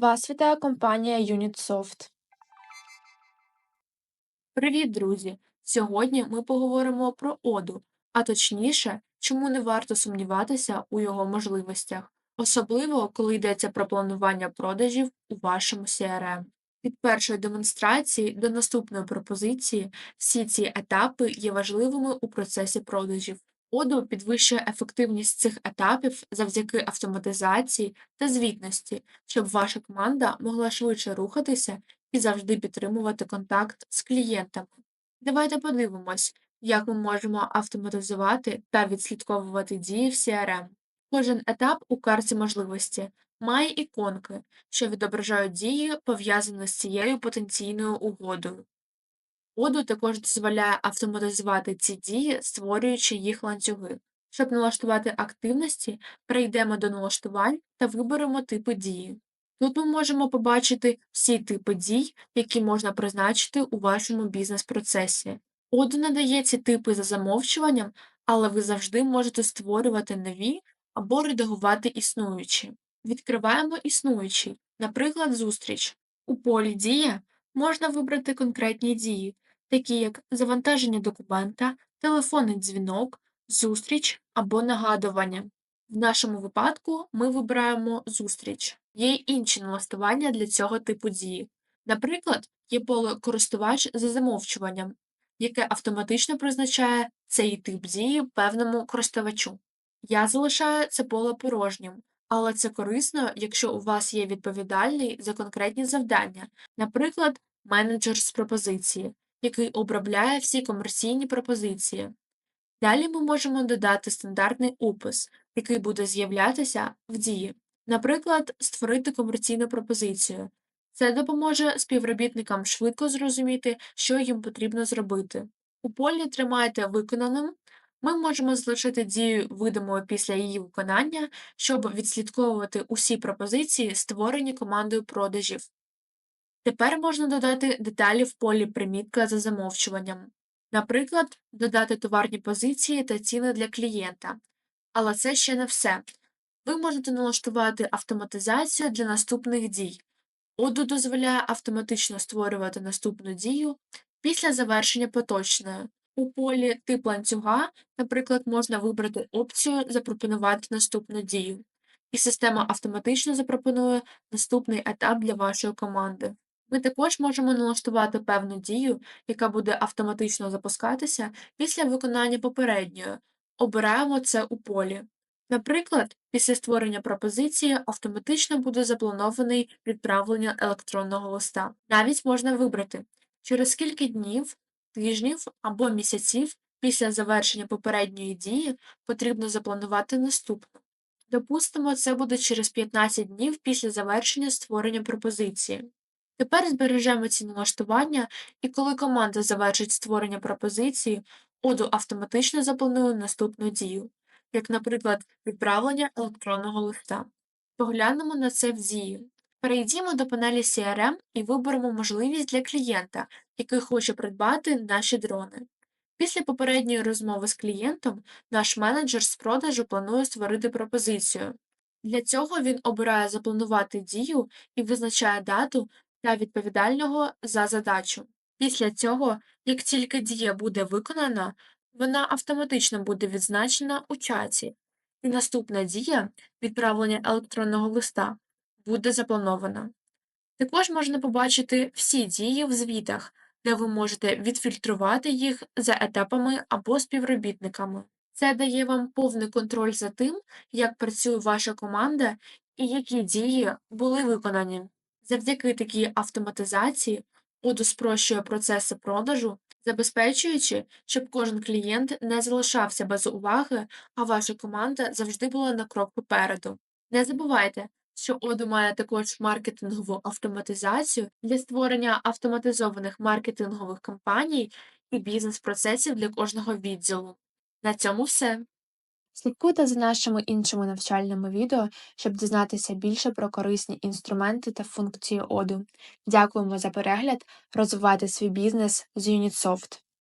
Вас вітає компанія UnitSoft. Привіт, друзі! Сьогодні ми поговоримо про оду, а точніше, чому не варто сумніватися у його можливостях, особливо коли йдеться про планування продажів у вашому CRM. Від першої демонстрації до наступної пропозиції всі ці етапи є важливими у процесі продажів. Оду підвищує ефективність цих етапів завдяки автоматизації та звітності, щоб ваша команда могла швидше рухатися і завжди підтримувати контакт з клієнтами. Давайте подивимось, як ми можемо автоматизувати та відслідковувати дії в CRM. Кожен етап у карті можливості має іконки, що відображають дії, пов'язані з цією потенційною угодою. Оду також дозволяє автоматизувати ці дії, створюючи їх ланцюги. Щоб налаштувати активності, перейдемо до налаштувань та виберемо типи дії. Тут ми можемо побачити всі типи дій, які можна призначити у вашому бізнес-процесі. Оду надає ці типи за замовчуванням, але ви завжди можете створювати нові або редагувати існуючі. Відкриваємо існуючий, наприклад, зустріч. У полі Дія можна вибрати конкретні дії, такі як завантаження документа, телефонний дзвінок, зустріч або нагадування. В нашому випадку ми вибираємо зустріч. Є й інші налаштування для цього типу дії. Наприклад, є поле користувач за замовчуванням, яке автоматично призначає цей тип дії певному користувачу. Я залишаю це поле порожнім, але це корисно, якщо у вас є відповідальний за конкретні завдання, наприклад, менеджер з пропозиції, який обробляє всі комерційні пропозиції. Далі ми можемо додати стандартний опис, який буде з'являтися в дії. Наприклад, створити комерційну пропозицію. Це допоможе співробітникам швидко зрозуміти, що їм потрібно зробити. У полі тримайте виконаним. Ми можемо залишити дію видимою після її виконання, щоб відслідковувати усі пропозиції, створені командою продажів. Тепер можна додати деталі в полі примітка за замовчуванням, наприклад, додати товарні позиції та ціни для клієнта. Але це ще не все. Ви можете налаштувати автоматизацію для наступних дій. Оду дозволяє автоматично створювати наступну дію після завершення поточної. У полі тип ланцюга, наприклад, можна вибрати опцію Запропонувати наступну дію, і система автоматично запропонує наступний етап для вашої команди. Ми також можемо налаштувати певну дію, яка буде автоматично запускатися після виконання попередньої. Обираємо це у полі. Наприклад, після створення пропозиції автоматично буде запланований відправлення електронного листа. Навіть можна вибрати, через скільки днів, тижнів або місяців після завершення попередньої дії потрібно запланувати наступну. Допустимо, це буде через 15 днів після завершення створення пропозиції. Тепер збережемо ці налаштування, і коли команда завершить створення пропозиції, Оду автоматично запланує наступну дію, як, наприклад, відправлення електронного листа. Поглянемо на це в дії. Перейдімо до панелі CRM і виберемо можливість для клієнта, який хоче придбати наші дрони. Після попередньої розмови з клієнтом наш менеджер з продажу планує створити пропозицію. Для цього він обирає запланувати дію і визначає дату та відповідального за задачу. Після цього, як тільки дія буде виконана, вона автоматично буде відзначена у чаті, і наступна дія відправлення електронного листа буде запланована. Також можна побачити всі дії в звітах, де ви можете відфільтрувати їх за етапами або співробітниками. Це дає вам повний контроль за тим, як працює ваша команда і які дії були виконані. Завдяки такій автоматизації Odoo спрощує процеси продажу, забезпечуючи, щоб кожен клієнт не залишався без уваги, а ваша команда завжди була на крок попереду. Не забувайте, що Odoo має також маркетингову автоматизацію для створення автоматизованих маркетингових кампаній і бізнес-процесів для кожного відділу. На цьому все. Слідкуйте за нашими іншими навчальними відео, щоб дізнатися більше про корисні інструменти та функції оду. Дякуємо за перегляд, розвивайте свій бізнес з UnitSoft.